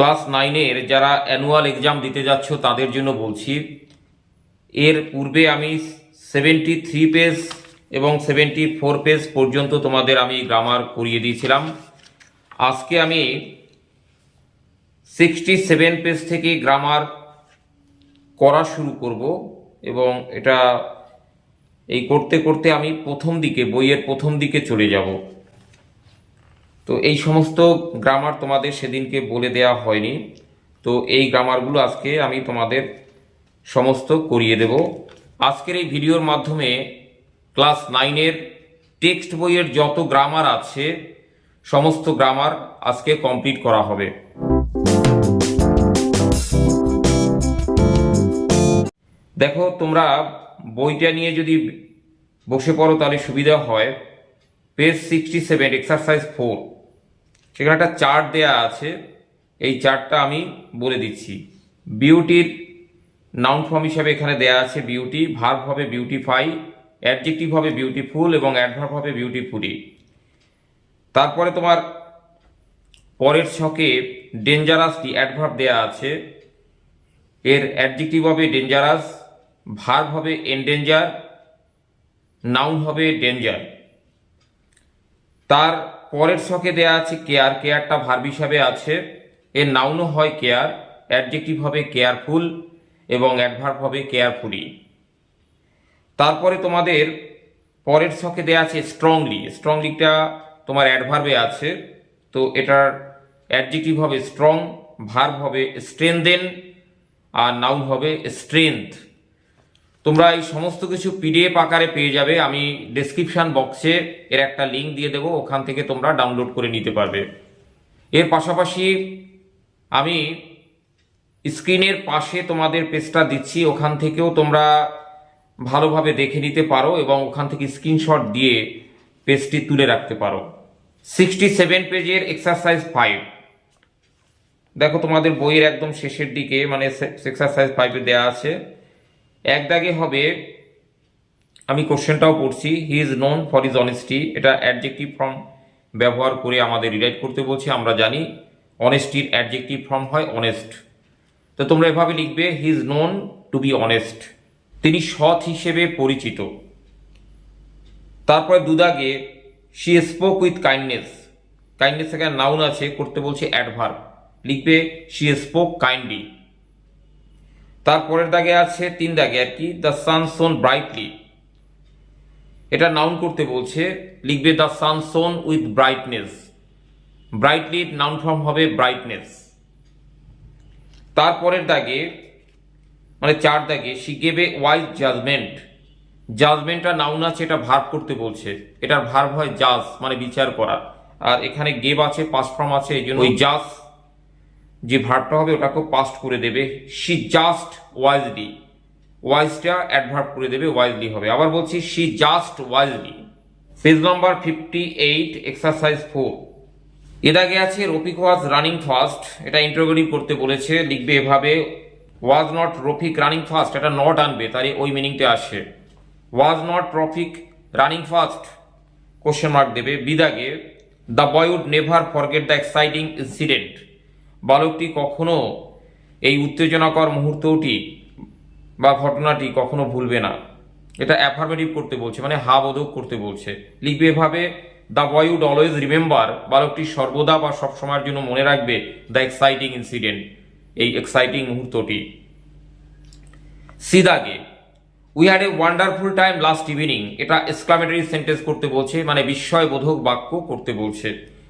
Class নাইনের যারা annual exam দিতে যাচ্ছ, তাদের জন্য বলছি, এর পূর্বে আমি সেভেন্টি থ্রি পেজ এবং সেভেন্টি ফোর পেজ পর্যন্ত তোমাদের আমি গ্রামার করিয়ে দিয়েছিলাম। আজকে আমি সিক্সটি সেভেন পেজ থেকে গ্রামার করা শুরু করব এবং এটা এই করতে করতে আমি প্রথম দিকে, বইয়ের প্রথম দিকে চলে যাব। তো এই সমস্ত গ্রামার তোমাদের সেদিনকে বলে দেওয়া হয়নি। তো এই গ্রামারগুলো আজকে আমি তোমাদের সমস্ত করিয়ে দেব। আজকের এই ভিডিওর মাধ্যমে ক্লাস নাইনের টেক্সট বইয়ের যত গ্রামার আছে, সমস্ত গ্রামার আজকে কমপ্লিট করা হবে। দেখো, তোমরা বইটা নিয়ে যদি বসে পড়ো তাহলে সুবিধা হয়। Page sixty seven exercise four সেখানে একটা চার্ট দেয়া আছে। এই চার্টটা আমি বলে দিচ্ছি। বিউটির নাউন ফর্ম হিসাবে এখানে দেয়া আছে বিউটি ভার্ভ হবে বিউটিফাই অ্যাডজেক্টিভ হবে বিউটিফুল এবং অ্যাডভার্ভ হবে বিউটিফুলি তারপরে তোমার পরের ছকে ডেঞ্জারাসটি অ্যাডভার্ভ দেয়া আছে। এর অ্যাডজেক্টিভ হবে ডেঞ্জারাস ভার্ব হবে এনডেঞ্জার নাউন হবে ডেঞ্জার তার পরের ছকে দেয়া আছে কেয়ার। কেয়ারটা ভার্ব হিসাবে আছে। এর নাউনও হয় কেয়ার। অ্যাডজেক্টিভ হবে কেয়ারফুল এবং অ্যাডভার্ব হবে কেয়ারফুলি। তারপরে তোমাদের পরের ছকে দেয়া আছে স্ট্রংলি। স্ট্রংলিটা তোমার অ্যাডভার্বে আছে। তো এটার অ্যাডজেক্টিভ হবে স্ট্রং, ভার্ব হবে স্ট্রেনদেন, আর নাউন হবে স্ট্রেংথ তোমরা এই সমস্ত কিছু পিডিএফ আকারে পেয়ে যাবে। আমি ডেসক্রিপশন বক্সে এর একটা লিঙ্ক দিয়ে দেবো, ওখান থেকে তোমরা ডাউনলোড করে নিতে পারবে। এর পাশাপাশি আমি স্ক্রিনের পাশে তোমাদের পেজটা দিচ্ছি, ওখান থেকেও তোমরা ভালোভাবে দেখে নিতে পারো এবং ওখান থেকে স্ক্রিনশট দিয়ে পেজটি তুলে রাখতে পারো। সিক্সটি সেভেন পেজের এক্সারসাইজ ফাইভ দেখো তোমাদের বইয়ের একদম শেষের দিকে মানে এক্সারসাইজ ফাইভে দেওয়া আছে। এক দাগে হবে, আমি কোশ্চেনটাও পড়ছি he is known for is honesty এটা অ্যাডজেক্টিভ ফর্ম ব্যবহার করে আমাদের রিরাইট করতে বলছি, আমরা জানি অনেস্টির অ্যাডজেক্টিভ ফর্ম হয় অনেস্ট তো তোমরা এভাবে লিখবে he is known to be honest তিনি সৎ হিসেবে পরিচিত। তারপরে দুদাগে she spoke with kindness kindness এখানে নাউন আছে, করতে বলছে অ্যাডভার্ব লিখবে শি স্পোক কাইন্ডলি তারপরের দাগে আছে তিন দাগে, আর কি? The sun shone brightly. এটা নাউন করতে বলছে, লিখবে the sun shone with brightness. Brightly noun form হবে ব্রাইটনেস। তারপরের দাগে মানে চার দাগে শি গেবে ওয়াইজ জাজমেন্ট জাজমেন্টটা নাউন আছে, এটা ভার্ব করতে বলছে। এটার ভার্ব হয় জাজ মানে বিচার করা। আর এখানে গেব আছে পাস ফর্ম আছে, এই জন্য ওই জাজ যে ভার্বটা হবে ওটাকেও পাস্ট করে দেবে। শি জাস্ট ওয়াইজলি ওয়াইজটা অ্যাডভার্ব করে দেবে ওয়াইজলি হবে। আবার বলছি she judged wisely page number fifty eight exercise four এর আগে আছে, রফিক ওয়াজ রানিং ফাস্ট এটা ইন্টারোগেটিভ করতে বলেছে, লিখবে এভাবে was not Rafiq running fast এটা নট আনবে তার ওই মিনিংটা আসে। Was not Rafiq running fast question mark দেবে। বিদাগে the boy would never forget the exciting incident বালকটি কখনো এই উত্তেজনাকর মুহূর্তটি বা ঘটনাটি কখনো ভুলবে না। এটা অ্যাফার্মেটিভ করতে বলছে মানে হা বোধক করতে বলছে। লিখবে এভাবে the boy would always remember বালকটি সর্বদা বা সবসময়ের জন্য মনে রাখবে দ্য এক্সাইটিং ইনসিডেন্ট এই এক্সাইটিং মুহূর্তটি। সিদাগে we had a wonderful time last evening এটা এক্সক্লামেটরি সেন্টেন্স করতে বলছে মানে বিস্ময়বোধক বাক্য করতে বলছে।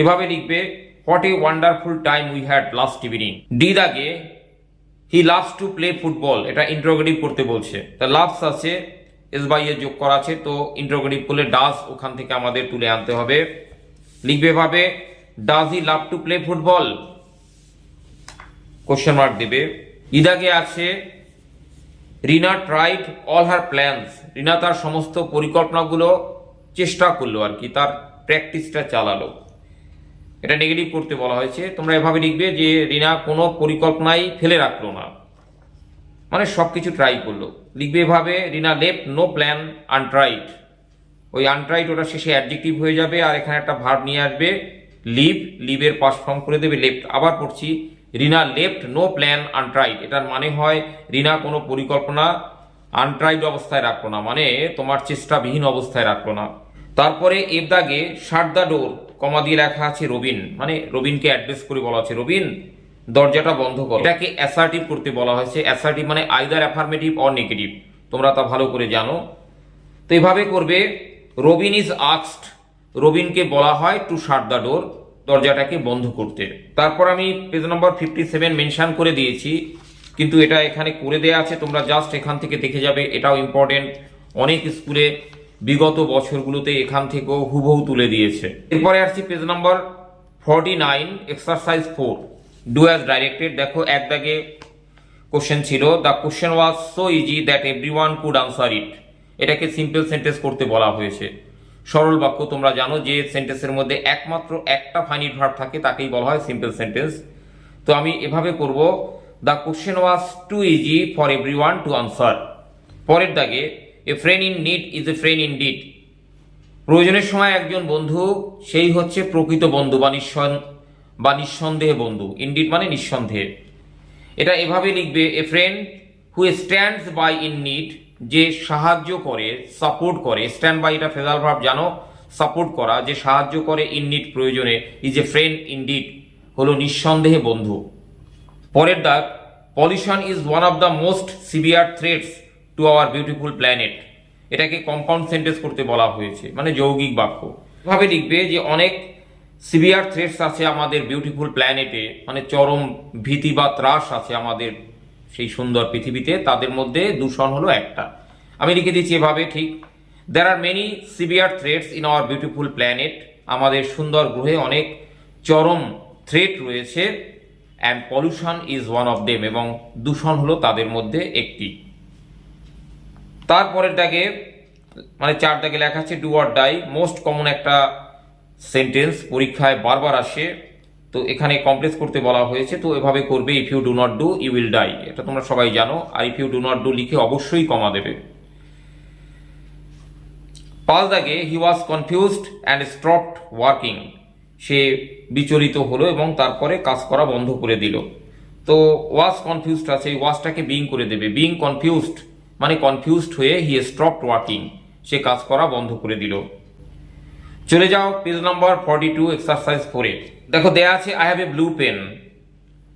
এভাবে লিখবে what a wonderful time we had last evening D দাগে he loves to play football এটা ইন্ট্রোগেটিভ করতে বলছে। তা লাভস আছে এস বাই এ যোগ করা আছে, তো ইন্ট্রোগেটিভ করলে ডাস ওখান থেকে আমাদের তুলে আনতে হবে। লিখবে ভাবে does he love to play football question mark দেবে। ইদাগে আছে Rina tried all her plans Rina তার সমস্ত পরিকল্পনাগুলো চেষ্টা করল আর কি, তার প্র্যাকটিসটা চালালো। এটা নেগেটিভ করতে বলা হয়েছে। তোমরা এভাবে লিখবে যে, রিনা কোনো পরিকল্পনাই ফেলে রাখল না। মানে সব কিছু ট্রাই করল। লিখবে এভাবে, Rina left no plan untried ওই আনট্রাইড ওটা শেষে অ্যাডজেক্টিভ হয়ে যাবে আর এখানে একটা ভার্ব নিয়ে আসবে লিভ লিভের পাস ফর্ম করে দেবে লেফট আবার পড়ছি, Rina left no plan untried এটার মানে হয়, রিনা কোনো পরিকল্পনা আনট্রাইড অবস্থায় রাখল না। মানে তোমার চেষ্টাবিহীন অবস্থায় রাখল না। তারপরে এর দাগে দ্য ডোর কমা দিয়ে লেখা আছে রবিন। মানে রবিনকে অ্যাড্রেস করে বলা আছে রবিন, দরজাটা বন্ধ করো। এটাকে অ্যাসার্টিভ করতে বলা হয়েছে। অ্যাসার্টিভ মানে আইদার অ্যাফার্মেটিভ অর নেগেটিভ তোমরা তা ভালো করে জানো। তো এইভাবে করবে, রবিন ইজ আক্সড রবিনকে বলা হয় টু শাট দ্য ডোর, দরজাটাকে বন্ধ করতে। তারপর আমি page number fifty seven mention করে দিয়েছি, কিন্তু এটা এখানে করে দেয়া আছে। তোমরা জাস্ট এখান থেকে দেখে যাবে, এটাও ইম্পর্টেন্ট অনেক স্কুলে বিগত বছরগুলোতে এখান থেকেও হুবহু তুলে দিয়েছে। এরপরে আসছি page number forty nine exercise four do as directed দেখো, এক দাগে কোশ্চেন ছিল। The question was so easy that every one could answer it এটাকে সিম্পল সেন্টেন্স করতে বলা হয়েছে। সরল বাক্য তোমরা জানো যে সেন্টেন্সের মধ্যে একমাত্র একটা ফাইনিট ভার্ব থাকে, তাকেই বলা হয় সিম্পল সেন্টেন্স তো আমি এভাবে করব। The question was too easy for every one to answer পরের দাগে a friend in need is a friend indeed প্রয়োজনের সময় একজন বন্ধু, সেই হচ্ছে প্রকৃত বন্ধু বা নিঃসন বা নিঃসন্দেহে বন্ধু। ইনডিড মানে নিঃসন্দেহে। এটা এভাবে লিখবে a friend who stands by in need যে সাহায্য করে সাপোর্ট করে। স্ট্যান্ড বাই এটা ফেজাল ভাব, জানো? সাপোর্ট করা, যে সাহায্য করে ইন নিড প্রয়োজনে ইজ এ ফ্রেন্ড ইনডিড হলো নিঃসন্দেহে বন্ধু। পরের দাগ pollution is one of the most severe threats to our beautiful planet এটাকে কম্পাউন্ড সেন্টেন্স করতে বলা হয়েছে মানে যৌগিক বাক্য। এভাবে লিখবে যে অনেক সিভিয়ার থ্রেটস আছে আমাদের বিউটিফুল প্ল্যানেটে মানে চরম ভীতি বা ত্রাস আছে আমাদের সেই সুন্দর পৃথিবীতে, তাদের মধ্যে দূষণ হলো একটা। আমি লিখে দিচ্ছি এভাবে, ঠিক? There are many severe threats in our beautiful planet আমাদের সুন্দর গ্রহে অনেক চরম থ্রেট রয়েছে and pollution is one of them এবং দূষণ হলো তাদের মধ্যে একটি। তারপরের দাগে মানে চার লেখা আছে do or die most common একটা সেন্টেন্স পরীক্ষায় বারবার আসে, তো এখানে কমপ্লেক্স করতে বলা হয়েছে, তো এভাবে করবে if you do not do you will die এটা তোমরা সবাই জানো, আর if you do not do লিখে অবশ্যই কমা দেবে। পাঁচ দাগে he was confused and stopped working সে বিচলিত হলো এবং তারপরে কাজ করা বন্ধ করে দিল। তো ওয়াজ কনফিউজড আছে, এই ওয়াজটাকে বিং করে দেবে বিং কনফিউজড মানে কনফিউজড হয়ে হি স্টপড ওয়ার্কিং সে কাজ করা বন্ধ করে দিল। চলে যাও page number forty two exercise ফোরে দেখো, দেয়া আছে I have a blue pen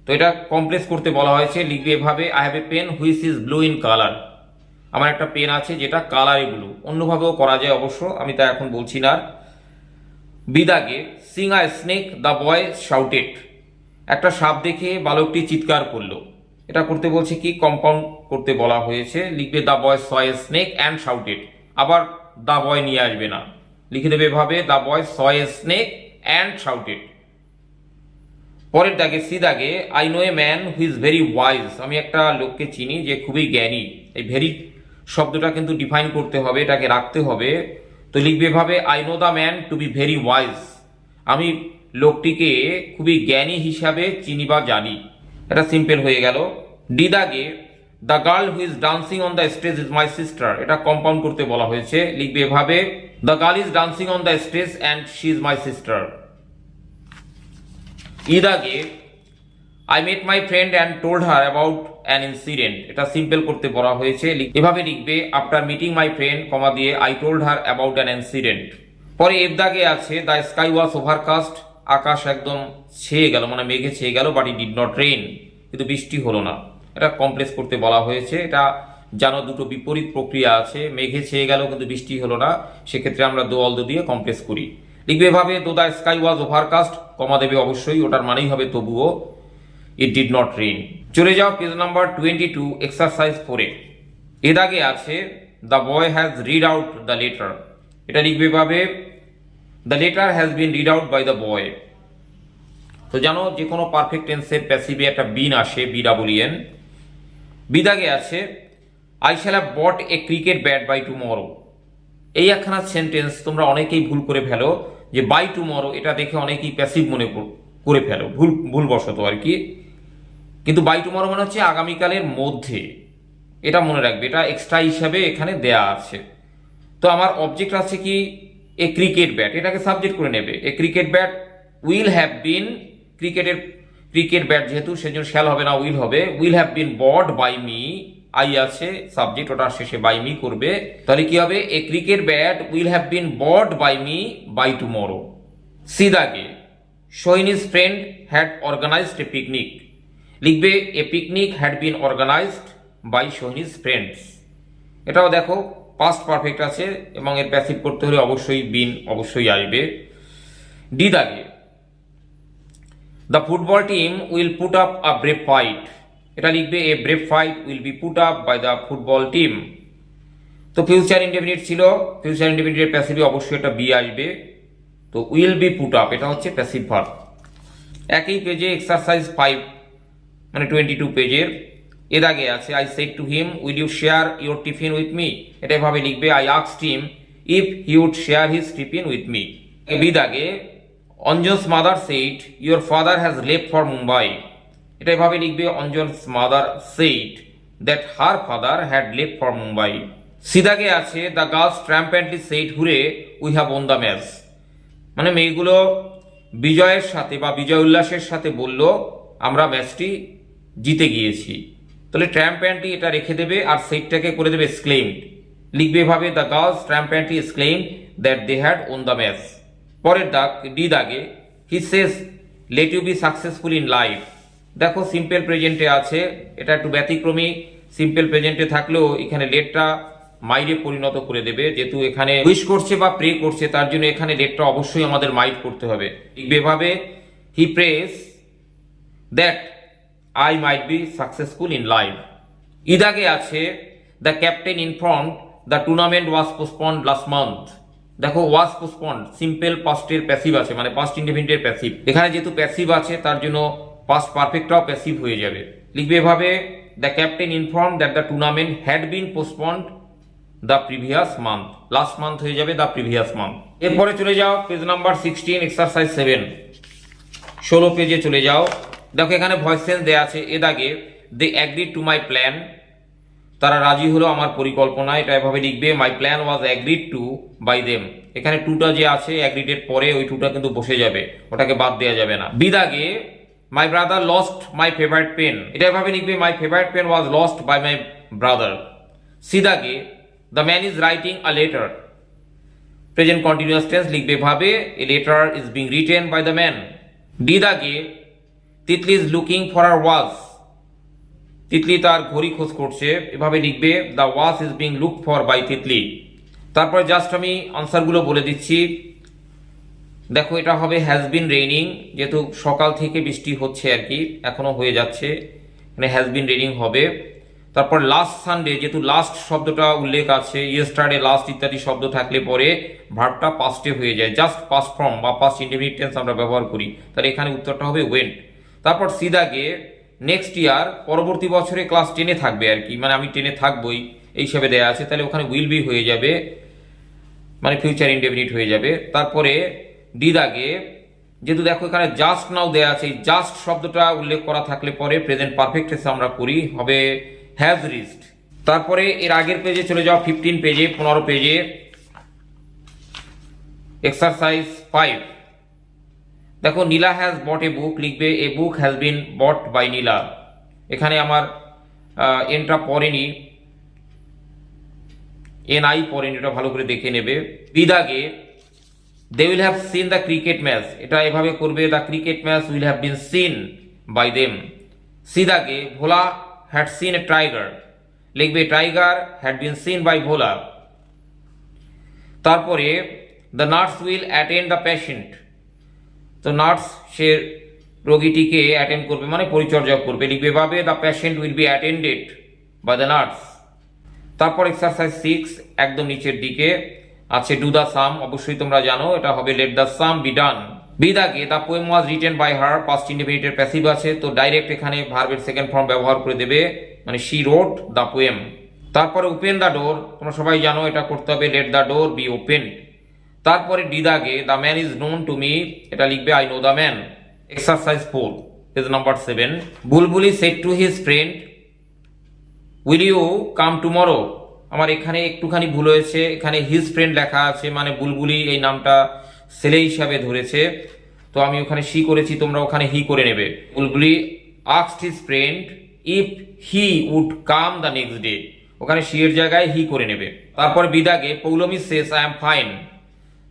তো এটা কমপ্লেক্স করতে বলা হয়েছে, লিখবে এভাবে I have a pen which is blue in colour আমার একটা পেন আছে যেটা কালারে ব্লু অন্যভাবেও করা যায় অবশ্য, আমি তা এখন বলছি না। বিদাগে Singh a snake the boy shouted একটা সাপ দেখে বালকটি চিৎকার করল। এটা করতে বলছে কি? কম্পাউন্ড করতে বলা হয়েছে। লিখবে the boy saw snake and shouted আবার দ্য বয় নিয়ে আসবে না। লিখে দেবে এভাবে the boy saw snake and shouted পরের দাগে, সি দাগে I know a man who is very wise আমি একটা লোককে চিনি যে খুবই জ্ঞানী। এই ভেরি শব্দটা কিন্তু ডিফাইন করতে হবে, এটাকে রাখতে হবে। তো লিখবে ভাবে I know the man to be very wise আমি লোকটিকে খুবই জ্ঞানী হিসাবে চিনি বা জানি। এটা সিম্পল হয়ে গেল। ডি দাগে the girl who is dancing on the stage is my sister এটা কম্পাউন্ড করতে বলা হয়েছে। লিখবে এভাবে the girl is dancing on the stage and she is my sister Eid আগে I met my friend and told her about an incident এটা simple করতে বলা হয়েছে। এভাবে লিখবে after meeting my friend comma দিয়ে I told her about an incident পরে এর দাগে আছে দ্য স্কাই ওয়াজ ওভারকাস্ট আকাশ একদম ছেয়ে গেল। মানে মেঘে ছেয়ে গেল but it did not rain কিন্তু বৃষ্টি হলো না। এটা কমপ্লেক্স করতে বলা হয়েছে। এটা জানো দুটো বিপরীত প্রক্রিয়া আছে। মেঘে ছেয়ে গেল কিন্তু বৃষ্টি হলো না। সেক্ষেত্রে আমরা দো অল দো দিয়ে কমপ্লেক্স করি। লিখবে এভাবে, though the sky was overcast. Comma দেবে অবশ্যই, ওটার মানেই হবে তবুও, ইট ডিড নট রেইন। চলে যাও page number twenty two exercise ফোরে এর আগে আছে, the boy has read out the letter. এটা লিখবে ভাবে the letter has been read out by the boy. তো জানো যে কোনো পারফেক্ট টেন্সের প্যাসিভে একটা বিন আসে বি ডাবলিএন বিদাগে আছে I shall have bought a cricket bat by tomorrow. এই একখানা সেন্টেন্স তোমরা অনেকেই ভুল করে ফেলো, যে বাই টুমরো, এটা দেখে অনেকেই প্যাসিভ মনে করে ফেলো, ভুল, ভুলবশত আর কি। কিন্তু বাই টুমরো মানে হচ্ছে আগামীকালের মধ্যে। এটা মনে রাখবে, এটা এক্সট্রা হিসাবে এখানে দেয়া আছে। তো আমার অবজেক্ট আছে কি? A cricket bat. এটাকে সাবজেক্ট করে নেবে। A cricket bat will have been ক্রিকেটের ক্রিকেট ব্যাট যেহেতু, সেজন্য শ্যাল হবে না, উইল হবে। Will have been bought by me. I আছে, সাবজেক্ট ওটা শেষে বাই মি করবে। তাহলে কি হবে? A cricket bat will have been bought by me by tomorrow. সিদাকে Shohini's friend had organised a picnic. লিখবে, a picnic had been organised by Shohini's friends. এটাও দেখো পাস্ট পারফেক্ট আছে এবং এর প্যাসিভ করতে হলে অবশ্যই বিন অবশ্যই আসবে। ডি দাগে the football team will put up a brave fight এটা লিখবে a brave fight will be put up by the football team তো ফিউচার ইন্ডিপেন্ডেন্ট ছিল। ফিউচার ইন্ডিপেন্ডেন্টের প্যাসিভে অবশ্যই এটা বি আসবে। তো উইল বি পুট আপ এটা হচ্ছে প্যাসিভ ভার্ব একই পেজে এক্সারসাইজ ফাইভ মানে টোয়েন্টি টু পেজের এর আগে আছে I said to him will you share your tiffin with me এটা এভাবে লিখবে I আক্সড him if he would share his tiffin with me বিদ আগে Anjan's mother said your father has left for Mumbai এটা এভাবে লিখবে Anjan's mother said that her father had left for Mumbai সিদাগে আছে the girls triumphantly said hurray we have won the match মানে মেয়েগুলো বিজয়ের সাথে বা বিজয় উল্লাসের সাথে বলল, আমরা ম্যাচটি জিতে গিয়েছি। তাহলে ট্র্যাম্প্যান্টি এটা রেখে দেবে আর সেটটাকে করে দেবে স্ক্লেমড লিখবে এভাবে the girls triumphantly exclaimed that they had won the match পরের দাগ, ডি দাগে he says let you be successful in life দেখো সিম্পল প্রেজেন্টে আছে, এটা একটু ব্যতিক্রমী। সিম্পল প্রেজেন্টে থাকলেও এখানে লেটটা মাইরে পরিণত করে দেবে। যেহেতু এখানে উইশ করছে বা প্রে করছে, তার জন্য এখানে লেটটা অবশ্যই আমাদের মাইট করতে হবে। এভাবে he prays that I might be successful in life ইদাগে আছে the captain inform the tournament was postponed last month দেখো ওয়াজ পোস্টপন্ড সিম্পল পাস্টের প্যাসিভ আছে মানে পাস্ট ইন্ডিপেন্ডেন্টের প্যাসিভ এখানে যেহেতু প্যাসিভ আছে, তার জন্য পাস্ট পারফেক্টটাও প্যাসিভ হয়ে যাবে। লিখবে এভাবে the captain inform that the tournament had been postponed the previous month last month হয়ে যাবে দ্য প্রিভিয়াস মান্থ এরপরে চলে যাও page number sixteen exercise seven ষোলো পেজে চলে যাও। দেখো, এখানে ভয়েস সেন্স দেওয়া আছে। এ দাগে they agree to my plan তারা রাজি হলো আমার পরিকল্পনা এটা এভাবে লিখবে my plan was agreed to by them এখানে টুটা যে আছে অ্যাগ্রিডের পরে ওই টুটা কিন্তু বসে যাবে, ওটাকে বাদ দেওয়া যাবে না। বিদাগে my brother lost my favourite pen এটা এভাবে লিখবে my favourite pen was lost by my brother সিদাগে the man is writing a letter present continuous tense লিখবে, ভাবে a letter is being written by the man D দাগে Titli is looking for her watch Titli তার ঘড়ি খোঁজ করছে। এভাবে লিখবে the watch is being look for by Titli. তারপরে জাস্ট আমি আনসারগুলো বলে দিচ্ছি। দেখো, এটা হবে হ্যাজ বিন রেইনিং যেহেতু সকাল থেকে বৃষ্টি হচ্ছে আর কি এখনও হয়ে যাচ্ছে। মানে হ্যাজ বিন রেইনিং হবে। তারপর লাস্ট সানডে যেহেতু লাস্ট শব্দটা উল্লেখ আছে ইয়েস্টারডে লাস্ট ইত্যাদি শব্দ থাকলে পরে ভার্বটা পাস্টে হয়ে যায়। জাস্ট পাস্ট ফর্ম বা পাস্ট ইন্ডিপেন্ডেন্ট টেন্স আমরা ব্যবহার করি। তাহলে এখানে উত্তরটা হবে ওয়েন্ট তারপর সিদাগে নেক্সট ইয়ার পরবর্তী বছরে ক্লাস টেনে থাকবে আর কি। মানে আমি টেনে থাকবই, এই হিসাবে দেওয়া আছে। তাহলে ওখানে উইল বি হয়ে যাবে মানে ফিউচার ইনডেফিনিট হয়ে যাবে। তারপরে ডি দাগে যেহেতু দেখো এখানে জাস্ট নাও দেওয়া আছে জাস্ট শব্দটা উল্লেখ করা থাকলে পরে প্রেজেন্ট পারফেক্ট এসে আমরা করি, হবে হ্যাজ রিস্ট তারপরে এর আগের পেজে চলে যাওয়া ফিফটিন পেজে পনেরো পেজে এক্সারসাইজ ফাইভ দেখো, নীলা হ্যাজ বট এ বুক লিখবে এ বুক হ্যাজ বিন বট বাই নীলা। এখানে আমার এনটা পড়েনি। এন আই পড়েনি এটা ভালো করে দেখে নেবে। বিদাগে they will have seen the cricket match এটা এভাবে করবে the cricket match will have been seen by them সিদাগে, Bhola had seen a tiger লিখবে tiger had been seen by Bhola. তারপরে the nurse will attend the patient তো nurse সে রোগীটিকে attend করবে মানে পরিচর্যা করবে। লিখবে ভাবে the patient will be attended by the nurse তারপর এক্সারসাইজ সিক্স একদম নিচের দিকে আছে ডু দ্য সাম অবশ্যই তোমরা জানো, এটা হবে let the sum be done B বিদাগে the poem was written by her past ইন্ডিপেন্ডেন্টের passive আছে, তো ডাইরেক্ট এখানে ভার্বের সেকেন্ড ফর্ম ব্যবহার করে দেবে মানে শি রোড দ্য পোয়েম তারপরে ওপেন দ্য ডোর তোমরা সবাই জানো, এটা করতে হবে let the door be open তারপরে ডিদাগে the man is known to me এটা লিখবে, I know the man exercise four page number seven. Bulbuli said to his friend, will you come tomorrow? আমার এখানে একটুখানি ভুল হয়েছে, এখানে হিজ ফ্রেন্ড লেখা আছে মানে বুলবুলি এই নামটা ছেলে হিসাবে ধরেছে। তো আমি ওখানে সি করেছি, তোমরা ওখানে হি করে নেবে। Bulbuli আক্সড his friend if he would come the next day ওখানে সি এর জায়গায় হি করে নেবে। তারপর বিদাগে পৌলমি শেষ আই এম ফাইন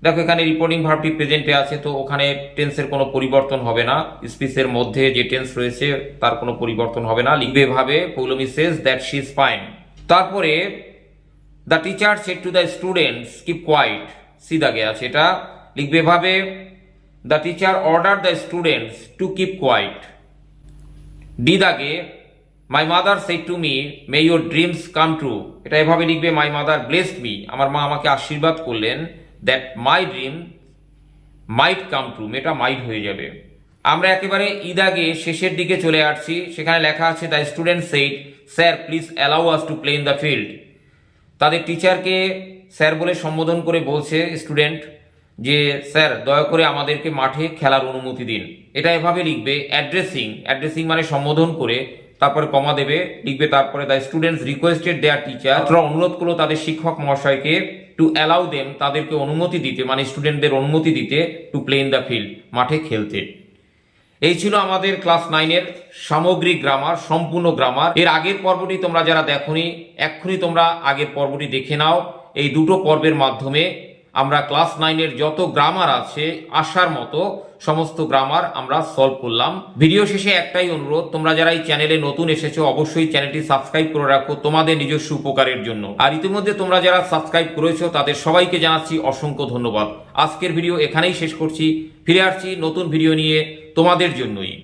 দেখো, এখানে রিপোর্টিং ভার্বটি প্রেজেন্টে আছে, তো ওখানে টেন্সের কোনো পরিবর্তন হবে না। স্পিচের মধ্যে যে টেন্স রয়েছে, তার কোনো পরিবর্তন হবে না। লিখবে ভাবে Paulomi says that she is fine তারপরে the teacher said to the students keep quiet C দাগে আছে এটা। লিখবে ভাবে the teacher order the students to keep quiet D দাগে my mother said to me may your dreams come true এটা এভাবে লিখবে মাই মাদার ব্লেসড মি আমার মা আমাকে আশীর্বাদ করলেন। That my dream might come true এটা মাইট হয়ে যাবে। আমরা একেবারে ঈদ আগে শেষের দিকে চলে আসছি, সেখানে লেখা আছে the student said sir please allow us to play in the field তাদের টিচারকে স্যার বলে সম্বোধন করে বলছে স্টুডেন্ট যে স্যার দয়া করে আমাদেরকে মাঠে খেলার অনুমতি দিন। এটা এভাবে লিখবে অ্যাড্রেসিং অ্যাড্রেসিং মানে সম্বোধন করে, তারপরে কমা দেবে, লিখবে, তারপরে the students requested their teacher অনুরোধ করল তাদের শিক্ষক মহাশয়কে টু অ্যালাউ দেম তাদেরকে অনুমতি দিতে মানে স্টুডেন্টদের অনুমতি দিতে to play in the field মাঠে খেলতে। এই ছিল আমাদের ক্লাস নাইনের সামগ্রিক গ্রামার সম্পূর্ণ গ্রামার এর আগের পর্বটি তোমরা যারা দেখোনি, এক্ষুনি তোমরা আগের পর্বটি দেখে নাও। এই দুটো পর্বের মাধ্যমে আমরা ক্লাস নাইনের যত গ্রামার আছে আসার মতো সমস্ত গ্রামার আমরা সলভ করলাম। ভিডিও শেষে একটাই অনুরোধ, তোমরা যারা এই চ্যানেলে নতুন এসেছ, অবশ্যই চ্যানেলটি সাবস্ক্রাইব করে রাখো তোমাদের নিজস্ব উপকারের জন্য। আর ইতিমধ্যে তোমরা যারা সাবস্ক্রাইব করেছ, তাদের সবাইকে জানাচ্ছি অসংখ্য ধন্যবাদ। আজকের ভিডিও এখানেই শেষ করছি। ফিরে আসছি নতুন ভিডিও নিয়ে তোমাদের জন্যই।